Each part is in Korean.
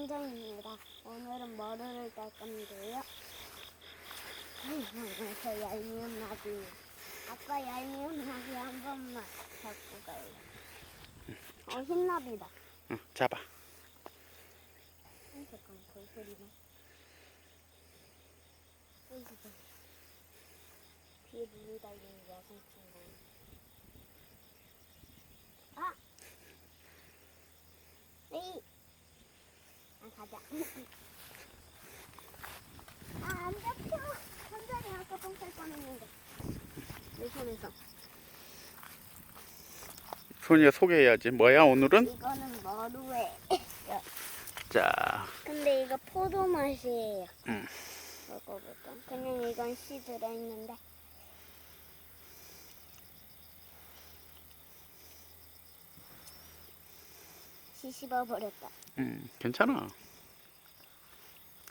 성정입니다. 오늘은 머리를 딸 건데요. 저 얄미운 나비. 아빠 얄미운 나비 한 번만 잡고 가요. 어, 흰나비다. 응, 잡아. 어, 잠깐. 여기다. 뒤에 물이 달린 여성친구. 아! 에이! 아, 가자. 아, 안 잡혀! 천천히 아까 똥살 뻔했는데. 내 손에서. 소니가 소개해야지. 뭐야 오늘은? 이거는 머루에. 자, 근데 이거 포도 맛이에요. 응. 먹어볼까? 그냥 이건 씨 들어있는데. 씨 씹어버렸다. 음, 괜찮아.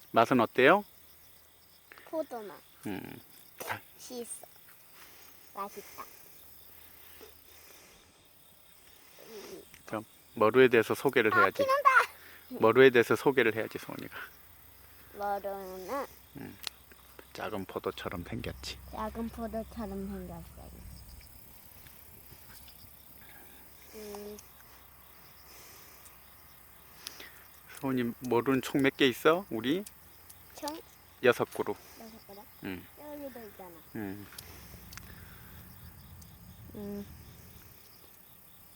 맛은 어때요? 포도 맛. 음, 씨 있어. 맛있다. 음, 머루에 대해서 소개를 아, 해야지. 피난다! 머루에 대해서 소개를 해야지 소니가. 머루는 작은 포도처럼 생겼지. 작은 포도처럼 생겼어요. 음, 소니 머루는 총 몇 개 있어? 우리 총 여섯 그루. 여섯 개다. 음, 여기도 있잖아. 음. 음.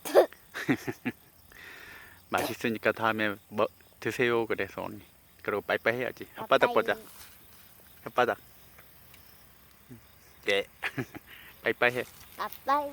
맛있으니까 다음에 뭐 드세요 그래 소니. 그리고 빠이빠이 해야지. 혓바닥 보자. 혓바닥. 네. 빠이빠이 해. 빠빠이.